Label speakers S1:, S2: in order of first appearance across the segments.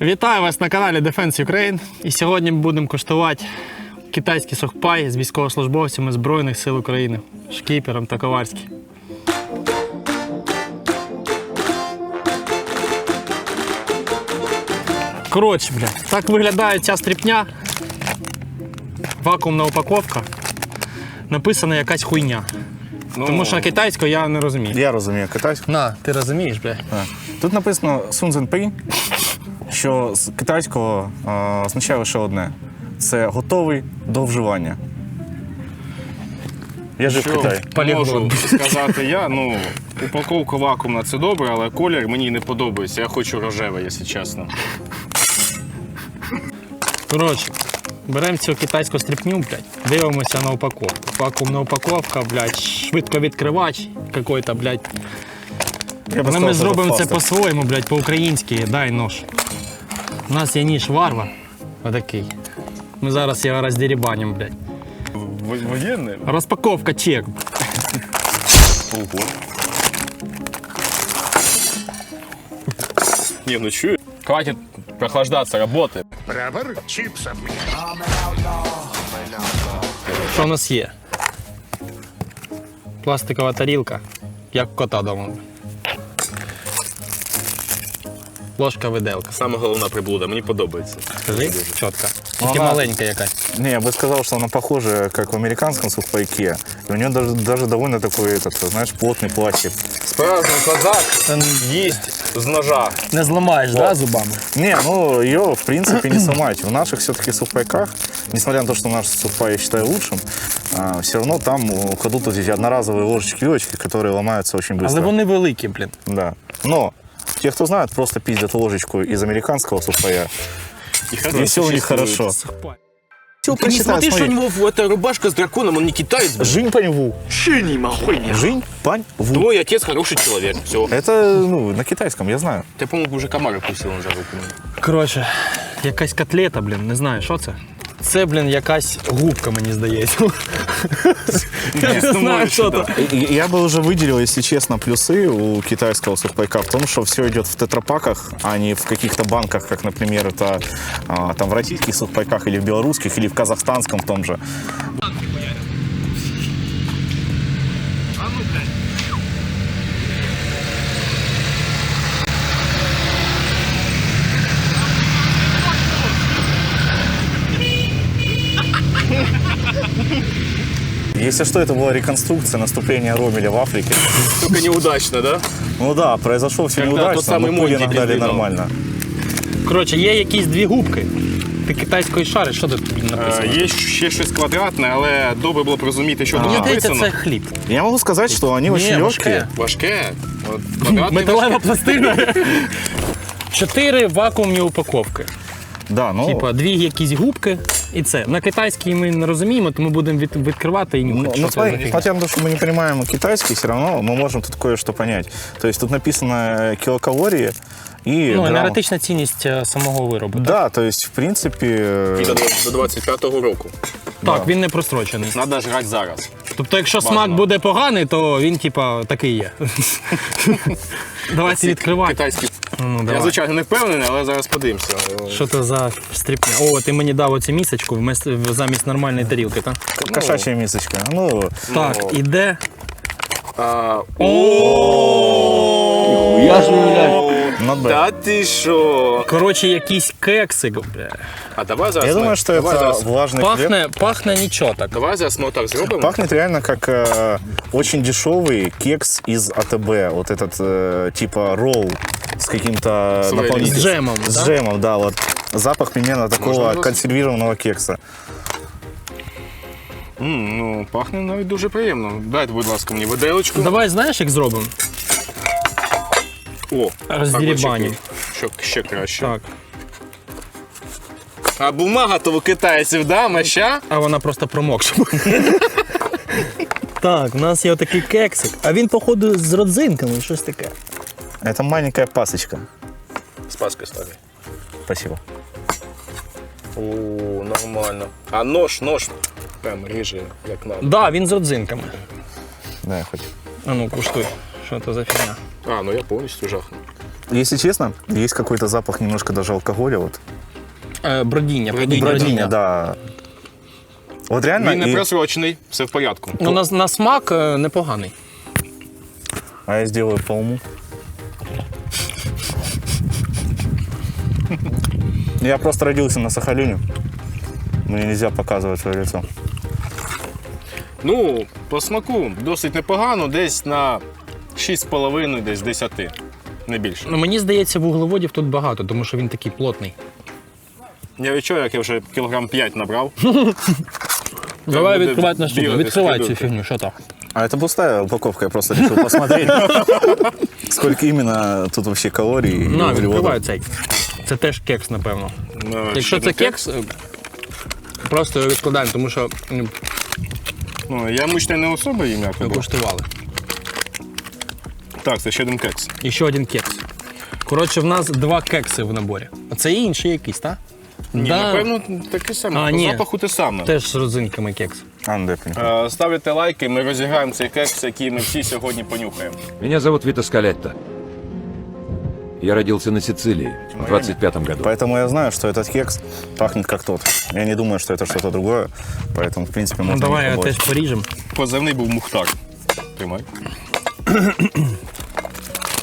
S1: Вітаю вас на каналі Defense Ukraine. І сьогодні ми будемо куштувати китайський сухпай з військовослужбовцями Збройних сил України, шкіпером та ковальським. Коротше, бля, так виглядає ця стріпня. Вакуумна упаковка. Написана якась хуйня. Тому що китайською я не розумію.
S2: Я розумію китайську.
S1: На, ти розумієш, бля?
S2: Так. Тут написано Сун Цзіньпінь, що з китайського е, означає лише одне: це готовий до вживання. Я жив в Китаї.
S3: Можу сказати я. Ну, упаковка вакуумна це добре, але колір мені не подобається. Я хочу рожеве, якщо чесно.
S1: Коротше, беремо цю китайську стріпню, блядь, дивимося на упаковку. Вакуумна упаковка, блядь, швидко відкривач какой-то, блядь.
S2: Я би
S1: Але ми зробимо це по-своєму, блядь, по-українськи. Дай нож. У нас є ніж варвар. Отакий. Ми зараз його роздерібанимо, блядь.
S3: Воєнне?
S1: Розпаковка чек.
S3: Ого. Не, ну чую. Хватит прохлаждаться, работы.
S1: Що у нас є? Пластикова тарілка, як у кота дома. Ложка виделка.
S3: Саме головна приблуда, мені подобається.
S1: Скажи, чітка. Тільки
S2: Вона-
S1: маленька якась.
S2: Не, я бы сказал, что она похожа, как в американском сухпайке. И у нее даже, даже довольно такой, этот, знаешь, плотный пластик.
S3: Справжній козак їсть з ножа.
S1: Не зламаєш, да, зубами?
S2: Не, ну ее в принципе не сломать. В наших все-таки сухпайках, несмотря на то, что наш сухпай я считаю лучшим, все равно там э, кладут вот эти одноразовые ложечки-вилочки, которые ломаются очень быстро.
S1: Але вони великі, блін.
S2: Да. Но те, кто знает, просто пиздят ложечку из американского сухпая. И все у них хорошо. Все
S4: Ты не смотри, что у него в- эта рубашка с драконом, он не китаец. блин.
S2: Жинь паньву. Жинь пань ву.
S4: Твой отец хороший человек. Все.
S2: Это ну, на китайском, я знаю.
S4: Ты, по-моему, уже комар укусил он за руку.
S1: Коротше, якась котлета, блін, не знаю, що це. Це, блін, якась губка, мені здається. Я не знаю, що це.
S2: И- и Я бы уже выделил, если честно, плюсы у китайского сухпайка в том, что все идет в тетрапаках, а не в каких-то банках, как, например, это а, там в российских сухпайках или в белорусских, или в казахстанском том же. Если что, это была реконструкция наступления Ромеля в Африке.
S4: Только неудачно, да?
S2: Ну да, произошло все
S4: Когда
S2: неудачно,
S4: тот самый
S2: но пули
S4: Монти
S2: нагнали
S4: пиздил.
S2: нормально.
S1: Коротше, є якісь дві губки. Ти китайської шариш, що тут написано?
S3: Е, Є ще щось квадратне, але добре було б розуміти, що
S1: Мені
S3: тут
S1: здається,
S3: написано.
S1: це хліб.
S2: Я могу сказать, что они очень
S1: важке.
S2: легкие.
S3: Важке. От, квадратний
S1: Металева
S3: важке.
S1: пластина. Чотири вакуумні упаковки.
S2: Да, ну,
S1: Типа дві якісь губки і це. На китайській ми не розуміємо, тому будемо від, відкривати і
S2: ну,
S1: нюхати.
S2: ну,
S1: що це за
S2: смотри,
S1: фігня.
S2: несмотря на то, что мы не понимаем китайский, все равно мы можем тут кое-что понять. То есть тут написано э, килокалории и
S1: Ну,
S2: грамм.
S1: енергетична цінність е, самого виробу. Так,
S2: Да, то есть, в принципе,
S3: І
S2: э,
S3: до, до 25-го року.
S1: так він не прострочений.
S3: Надо жрати зараз.
S1: Тобто, якщо смак буде поганий, то він, типа, такий є. Давайте відкривати.
S3: Китайський.
S1: Ну,
S3: Я,
S1: давай.
S3: звичайно, не впевнений, але зараз подивимося.
S1: Що це за стріпня? О, ти мені дав оцю місочку вмес- замість нормальної тарілки, так?
S2: кошачья мисочка. Ну,
S1: Так, іде.
S3: А,
S2: not bad.
S3: Та ти що?
S1: Коротше, якийсь кексик. Бля.
S3: А давай зараз.
S2: Я
S3: ми-
S2: думаю, что
S3: давай
S2: это
S3: зараз,
S2: влажный хлеб.
S1: Пахне, пахне нічого так.
S3: Давай зараз ми отак зробимо.
S2: Пахнет реально как э, очень дешевый кекс из АТБ. Вот этот э, типа ролл с каким-то наполнителем.
S1: С джемом,
S2: С
S1: да?
S2: джемом, да. Вот запах примерно такого
S3: Можно
S2: консервированного кекса.
S3: М, ну, пахне навіть дуже приємно. Дайте, будь ласка, мені виделочку.
S1: Давай знаєш, як зробимо?
S3: О,
S1: Роздірібанів.
S3: так, Що ще краще.
S1: Так.
S3: А бумага то у китайців, да, маща?
S1: А вона просто промокша. Так, у нас є отакий кексик, а він, походу, з родзинками, щось таке.
S2: Это маленькая пасочка.
S3: З паски ставлю.
S2: Спасибо.
S3: О, нормально. А нож, нож. Прям ріже, як надо.
S1: Да, він з родзинками.
S2: Да, хоть.
S1: А ну, куштуй. Що це за фігня?
S3: А, ну я повністю жахну.
S2: Если честно, есть какой-то запах немножко даже алкоголя. Вот.
S1: Е, бродіння,
S3: Бродіння.
S2: Бродиння, да. Вот реально.
S3: Він не
S2: и-
S3: просрочений, все в порядку.
S1: Ну, на, на смак е, непоганий.
S2: А я сделаю по уму. Я просто родился на Сахалине. Мне нельзя показывать свое лицо.
S3: Ну, по смаку досить непогано, десь на 6,5, десь 10. Не більше.
S1: Ну, мені здається, вуглеводів тут багато, тому що він такий плотний.
S3: Я відчуваю, як я вже кілограм 5 набрав.
S1: Давай
S3: буде
S1: відкривати наступну.
S3: бігати,
S1: Відкривай цю
S3: скидувати.
S1: фігню, що там?
S2: А это пустая упаковка, я просто решил посмотреть, сколько именно тут вообще калорий и
S1: На,
S2: углеводов.
S1: відкривай цей. Це теж кекс, напевно.
S3: Ну,
S1: Якщо це кекс, просто його відкладаємо, тому що ну,
S3: Ну, я мучний не особа їм як
S1: ми куштували.
S3: Так, це ще один кекс.
S1: І ще один кекс. Коротше, в нас два кекси в наборі. А це інший якийсь, так?
S3: Ні,
S1: Да.
S3: напевно, таке саме.
S1: А,
S3: По
S1: ні.
S3: запаху те саме.
S1: Теж з родзинками кекс.
S2: А, ну я.
S3: Е, Ставите лайки, ми розіграємо цей кекс, який ми всі сьогодні понюхаємо.
S5: Меня зовут Вита Скалетто. Я родился на Сицилии в 25 году.
S2: Поэтому я знаю, что этот кекс пахнет как тот. Я не думаю, что это что-то другое, поэтому, в принципе,
S1: Ну
S2: можно
S1: давай
S2: не
S1: я
S2: пробовать.
S1: теж поріжем.
S3: Позивний був Мухтар. Тримай.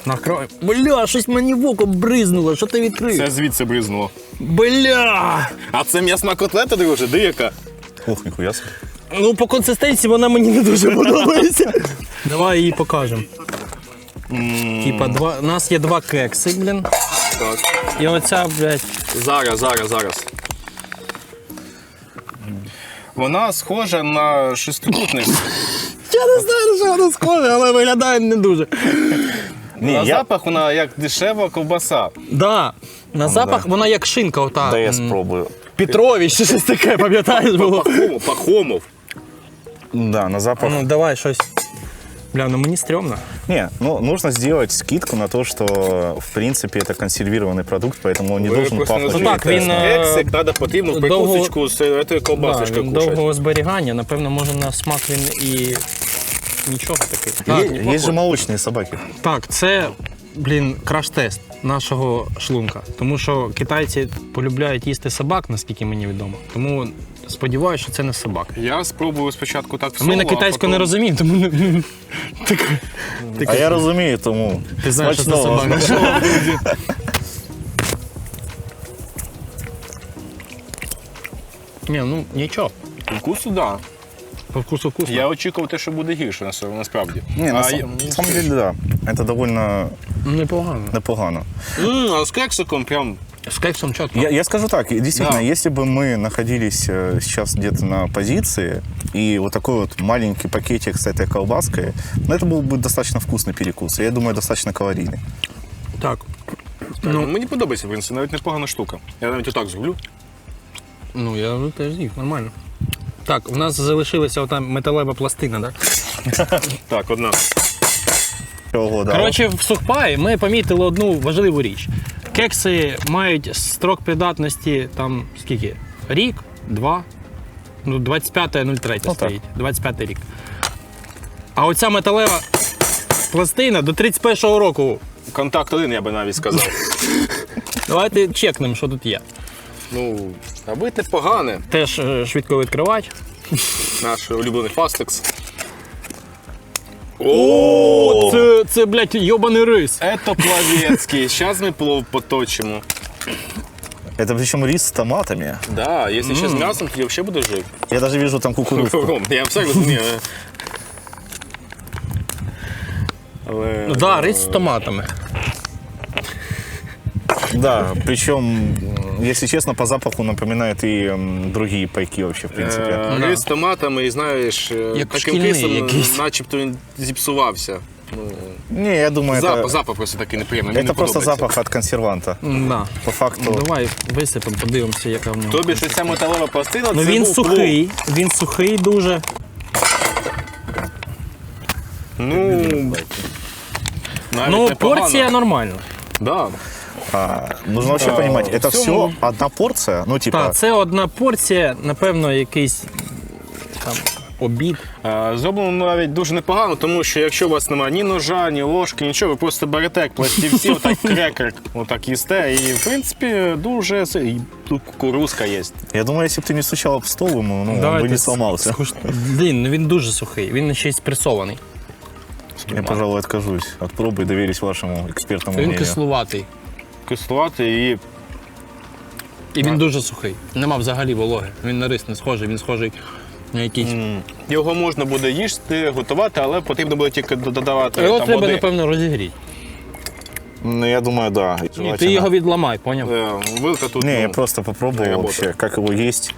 S1: Накрою. Бля, щось мені в око бризнуло, що ти відкрив?
S3: Це звідси бризнуло.
S1: Бля!
S3: А це м'ясна котлета, друже, де яка?
S2: Ух, нихуя себе.
S1: Ну, по консистенції вона мені не дуже подобається. Давай її покажемо. Типа, два... у нас є два кекси, блін.
S3: Так.
S1: І оця, блядь.
S3: Зараз, зараз, зараз. Вона схожа на шестикутник.
S1: Я не знаю, що вона схожа, але виглядає не дуже.
S2: Не,
S3: На
S2: я...
S3: запах вона як дешева ковбаса.
S1: Да. На запах вона як шинка, ота.
S2: Да я
S1: м,
S2: спробую.
S1: Петрович, чи щось таке, пам'ятаєш було?
S3: Пахомов. Пахомов.
S2: Да, на запах.
S1: Ну, давай щось. Бля, ну мені стрьомно.
S2: Не, ну нужно сделать скидку на то, что в принципе это консервированный продукт, поэтому он не
S3: Ви
S2: должен
S3: просто не
S2: пахнуть.
S1: Ну так, він, е,
S3: Кексик, треба потрібно в
S1: довго-
S3: прикусочку з цієї
S1: Да,
S3: ковбасочки
S1: він
S3: кушати.
S1: довгого зберігання, напевно, може на смак він і нічого такий.
S2: Е-
S1: Так,
S2: Есть же молочные собаки.
S1: так, це, блін, краш-тест нашого шлунка. Тому що китайці полюбляють їсти собак, наскільки мені відомо. Тому сподіваюся, що це не собак.
S3: Я спробую спочатку так в
S1: Ми на китайську
S3: потім-
S1: не розуміємо, тому не- так,
S2: А я разумею, тому.
S1: ти знаєш, що це
S2: Смачного.
S1: собака. Ні, ну нічого.
S3: Вкусу, да.
S1: По вкусу вкусно.
S3: Я очікував те, що буде гірше на на- насправді.
S2: Не, на,
S3: а,
S2: са-
S3: я-
S2: на самом деле, да. Это довольно
S1: Непогано.
S2: непогано.
S3: М, а з кексиком прям
S1: З кексом чітко.
S2: Я, я скажу так, действительно,
S3: Да.
S2: если бы мы находились э, сейчас где-то на позиции, и вот такой вот маленький пакетик с этой колбаской, ну, это был бы достаточно вкусный перекус. и Я думаю, достаточно калорийный.
S1: Так.
S3: ну, мені подобається, в принципі, навіть непогана штука. Я навіть отак зроблю.
S1: Ну, я ну, теж з'їв, нормально. Так, у нас залишилася ота металева пластина, так?
S3: Так, одна.
S2: Ого, да.
S1: Коротше, в сухпаї ми помітили одну важливу річ. Кекси мають строк придатності там скільки? Рік, два. Ну, 25.03
S2: так.
S1: стоїть. 25 рік. А оця металева пластина до 31-го року.
S3: Контакт один, я би навіть сказав.
S1: Давайте чекнемо, що тут є.
S3: Ну, аби непогане.
S1: Теж е, швидко відкривати.
S3: Наш улюблений фастекс.
S1: О, це, це, блядь, йобаний рис.
S3: Ето плавецький. Зараз ми плов поточимо.
S2: Это причем рис с томатами.
S3: Да, якщо ще з м'ясом, тоді взагалі буде жив.
S2: Я даже вижу там кукурузку.
S3: Я все розумію. Але
S1: Ну да, рис з томатами.
S2: Да, причем, если честно, по запаху напоминает и м, другие пайки вообще, в принципе.
S3: е,
S1: Да.
S3: рис з томатами, і знаєш, е,
S1: Як
S3: таким
S1: шкільний якийсь.
S3: начебто він зіпсувався. Ну,
S2: Не, я думаю,
S3: запах,
S2: это,
S3: запах просто такий неприємний. мені
S2: это
S3: не
S2: просто
S3: подобається.
S2: запах от консерванта.
S1: Да.
S2: По факту.
S1: Давай висипемо, подивимося, яка в нього.
S3: Тобі що ця металева пластина,
S1: Ну
S3: це
S1: він
S3: був
S1: сухий, він сухий дуже.
S3: Ну, навіть
S1: Ну,
S3: непогано.
S1: порція нормальна.
S3: Да.
S2: А, нужно вообще
S3: А,
S2: понимать, это
S3: в цьому-
S2: все одна порция, ну типа,
S1: Так, це одна порція, напевно, якийсь там обід.
S3: Е, Зроблено навіть дуже непогано, тому що якщо у вас немає ні ножа, ні ложки, нічого, ви просто берете як пластівці, отак крекер, отак їсте. І в принципі дуже с- і тут кукурузка є.
S2: Я думаю, если бы ты не стучал об стол ему, ну, он бы не сломался.
S1: скуш- Блін, ну він дуже сухий, він ще й спресований.
S2: Я, пожалуй, откажусь от пробы и доверюсь вашему экспертному
S1: Він
S2: мнению.
S1: кислуватий.
S3: Кислувати і
S1: І він дуже сухий. Нема взагалі вологи. Він на рис не схожий, він схожий на якийсь.
S3: його можна буде їсти, готувати, але потрібно буде тільки додавати
S1: Його
S3: там
S1: треба,
S3: води.
S1: напевно, розігріти.
S2: Ну, я думаю, да.
S1: Ні, ти
S2: Желательно.
S1: його відламай, поняв?
S3: Е, Вилка тут.
S2: Не,
S3: ну,
S2: я просто попробовал
S3: работа.
S2: вообще, как его есть.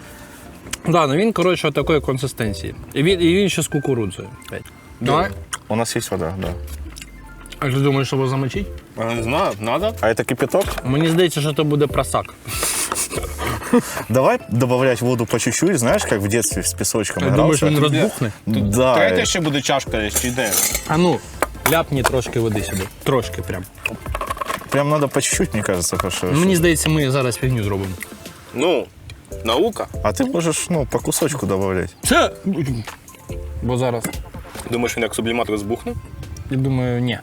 S1: Да, ну він, коротше, такої консистенції. І він, і він ще з кукурудзою. Давай.
S2: У нас есть вода, да.
S1: А ти думаєш, що його замочить?
S3: я Не знаю, треба.
S2: А это кипяток?
S1: Мені здається, що це буде просак.
S2: Давай добавлять воду по чуть-чуть, знаешь, как в детстве с песочком
S1: Ти думаєш,
S2: игрался.
S1: він розбухне?
S2: Да,
S3: Третя ще буде чашка, є, чи йде?
S1: А ну, ляпні трошки води сюди. Трошки прям.
S2: прям надо по чуть-чуть, мне кажется, потому что...
S1: Мені здається, ми зараз фігню зробимо.
S3: Ну, наука.
S2: А ты можешь, ну, по кусочку добавлять.
S1: Це. Бо зараз.
S3: Думаєш, він як сублімат розбухне?
S1: Я думаю, ні.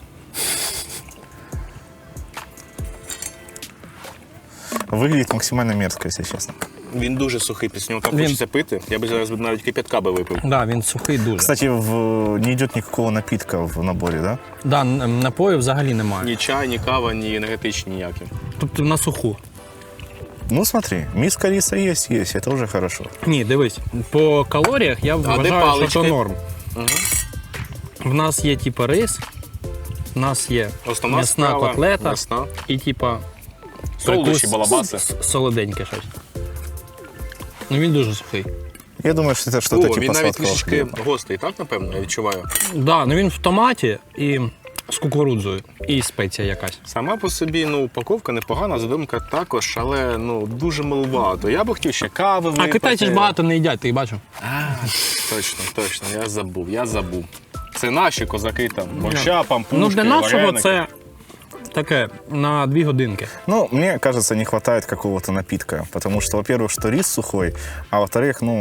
S2: Выглядит максимально мерзко, если честно.
S3: Він дуже сухий, після нього так
S1: Він-
S3: хочеться пити. Я б зараз навіть кип'ятка би випив.
S1: Да, він сухий дуже.
S2: Кстати, в... не идет никакого напитка в наборе, да?
S1: Да, н- напою взагалі немає.
S3: Ні чай, ні кава, ні енергетичні ніякі.
S1: Тобто на суху.
S2: Ну смотри, миска риса есть, есть, это уже хорошо.
S1: Ні, дивись, по калоріях я
S3: де
S1: вважаю, що
S3: палички?
S1: це норм. В нас є типа рис, в нас є
S3: Основна
S1: м'ясна котлета
S3: м'ясна.
S1: і типа
S3: Солодощі, балабаси.
S1: солоденьке щось. Ну він дуже сухий.
S2: Я думаю, что это что-то
S3: О,
S2: типа
S3: він навіть
S2: хлеба.
S3: гострий, так, напевно, я відчуваю.
S1: Да, ну він в томаті і з кукурудзою, і спеція якась.
S3: Сама по собі ну, упаковка непогана, задумка також, але ну, дуже малувато. Я би хотів ще кави
S1: А китайці ж багато не їдять, ти їх бачив?
S3: Точно, точно, я забув, я забув. Це наші козаки там, борща, пампушки,
S1: Ну для нашого
S3: вареники.
S1: це таке на дві годинки.
S2: Ну, мне кажется, не хватает какого-то напитка, потому что, во-первых, что рис сухой, а во-вторых, ну,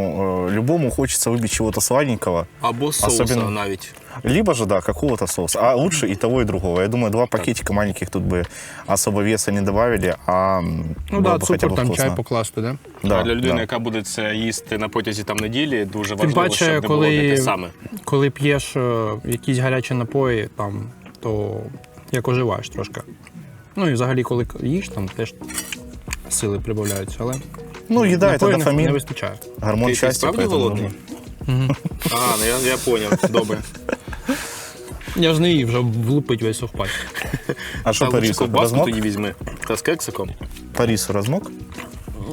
S2: э, любому хочется выбить чего-то сладенького,
S3: Або соуса
S2: Особенно-
S3: навіть.
S2: либо же, да, какого-то соуса, а лучше и того, и другого. Я думаю, два пакетика маленьких тут бы особо веса не добавили, а м,
S1: Ну
S2: было
S1: да,
S2: бы хотя
S1: цукор
S2: бы
S1: там
S2: вкусно.
S1: чай покласти, да?
S2: Да,
S3: а для людини,
S2: да.
S3: яка буде це їсти на протязі там неділі, дуже
S1: Тим
S3: важливо,
S1: паче,
S3: щоб не було не те
S1: коли,
S3: саме.
S1: коли п'єш е, якісь гарячі напої, там, то як оживаєш трошки. Ну і взагалі, коли їш, там теж сили прибавляються, але
S2: Ну, їда,
S1: це не, вистачає.
S2: гормон
S3: Ти- ти
S2: счастья,
S3: справді
S2: поэтому
S3: голодний? А, ну я, я поняв, добре.
S1: Я ж не їв, вже влупить весь сухпай.
S2: А що
S3: Та лучше ковбаску
S2: Размок?
S3: тоді візьми. Та з кексиком.
S2: Парісу рису размок?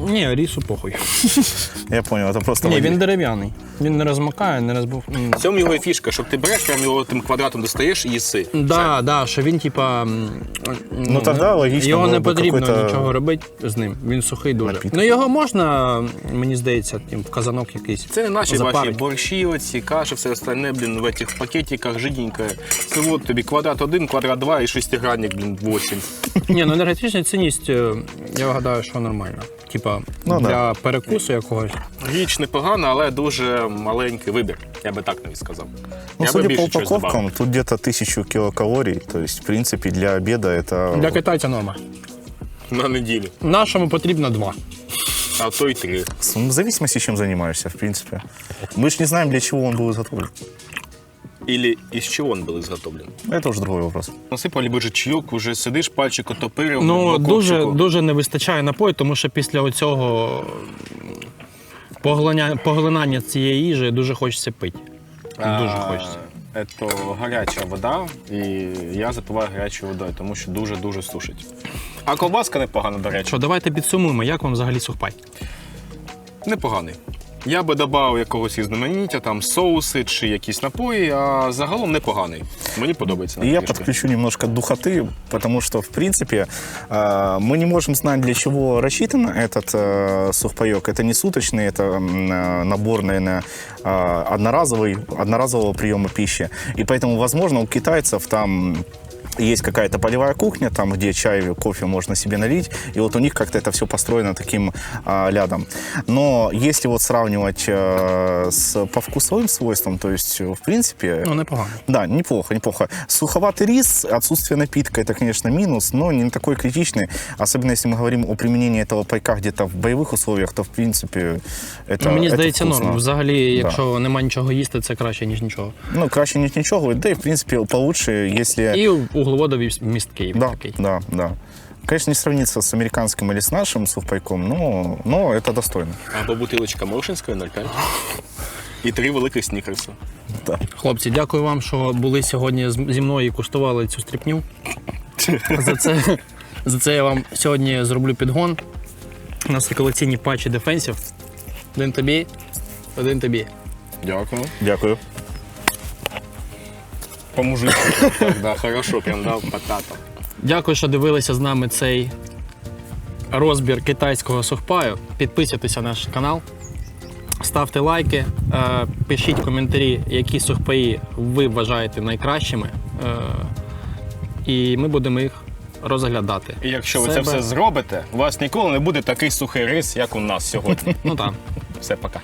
S1: Ні, рісу похуй.
S2: Я понял, это просто...
S1: Ні, він дерев'яний. Він не розмокає, не розбув.
S3: В цьому його і фішка, щоб ти береш, прям його тим квадратом достаєш і їси.
S1: Да, да, що він, типа. Ну,
S2: тоді логічно
S1: Його не потрібно нічого робити з ним. Він сухий дуже. Ну його можна, мені здається, тим, в казанок якийсь.
S3: Це не наші ваші борщі, оці, каші, все остальне, блін, в цих пакетиках жиденьке. Це от тобі квадрат 1, квадрат 2 і шестигранник, блін, 8.
S1: Ні, ну енергетична цінність, е, я гадаю, що нормально. Типа
S2: Ну,
S1: для перекусу якогось.
S3: Річ непогана, але дуже маленький вибір. Я би так навіть сказав.
S2: Ну,
S3: я би
S2: судя по
S3: більше чогось добавив.
S2: упаковкам, тут где-то тысячу килокалорий, то есть, в принципе, для обеда это...
S1: Для китайця норма.
S3: На неділю,
S1: Нашому потрібно два.
S3: а то й три.
S2: Ну, В зависимости, чем занимаешься, в принципе. Мы же не знаем, для чего он был изготовлен.
S3: Ілі із чого він був зготовлений?
S2: Это уже другой вопрос.
S3: Насипали би же чайок, уже сидиш, пальчик отопирив.
S1: Ну дуже, дуже не вистачає напою, тому що після оцього поглинання, поглинання цієї їжі дуже хочеться пити. Дуже
S3: А,
S1: хочеться.
S3: Це гаряча вода, і я запиваю гарячою водою, тому що дуже-дуже сушить. А ковбаска непогана, до речі.
S1: Що, давайте підсумуємо, як вам взагалі сухпай?
S3: Непоганий. Я би додав якогось різноманіття, там соуси чи якісь напої, а загалом непоганий. Мені подобається.
S2: И я
S3: трішки.
S2: подключу немножко духоты, потому что, в принципе, э, мы не можем знать, для чего рассчитан этот э, сухпайок. Это не суточный, это м, э, наборный на э, одноразовый, одноразового приема пищи. И поэтому, возможно, у китайцев там есть какая-то полевая кухня, там, где чай, кофе можно себе налить, и вот у них как-то это все построено таким а, рядом. Но если вот сравнивать э, с по вкусовым свойствам, то есть, в принципе,
S1: Ну, непогано.
S2: да, неплохо, неплохо. Суховатый рис, отсутствие напитка, это, конечно, минус, но не такой критичный. Особенно если мы говорим о применении этого пайка где-то в боевых условиях, то, в принципе, это
S1: Ну, мені
S2: это
S1: здається,
S2: вкусно.
S1: норм. Взагалі, якщо нема нічого їсти, це краще, ніж нічого.
S2: Ну, краще нет ничего, да и, в принципе, получше, если...
S1: І углеводовий місткий
S2: Да,
S1: такий.
S2: да, да. Конечно, не сравнится с американским или с нашим сухпайком, но, но это достойно.
S3: Або бутилочка Моршинської 0,5. І три великих снікерсу.
S1: Хлопці, дякую вам, що були сьогодні з- зі мною і куштували цю стріпню. За це, за це я вам сьогодні зроблю підгон. У нас є колекційні патчі дефенсів. Один тобі, один тобі.
S3: Дякую.
S2: Дякую.
S3: По-мужицьки. Так, да, хорошо, прям дав потата.
S1: Дякую, що дивилися з нами цей розбір китайського сухпаю. Підписуйтесь на наш канал, ставте лайки, е, пишіть коментарі, які сухпаї ви вважаєте найкращими. е, І ми будемо їх розглядати.
S3: І якщо ви
S1: Себе.
S3: це все зробите, у вас ніколи не буде такий сухий рис, як у нас сьогодні.
S1: Ну так.
S3: Все, пока.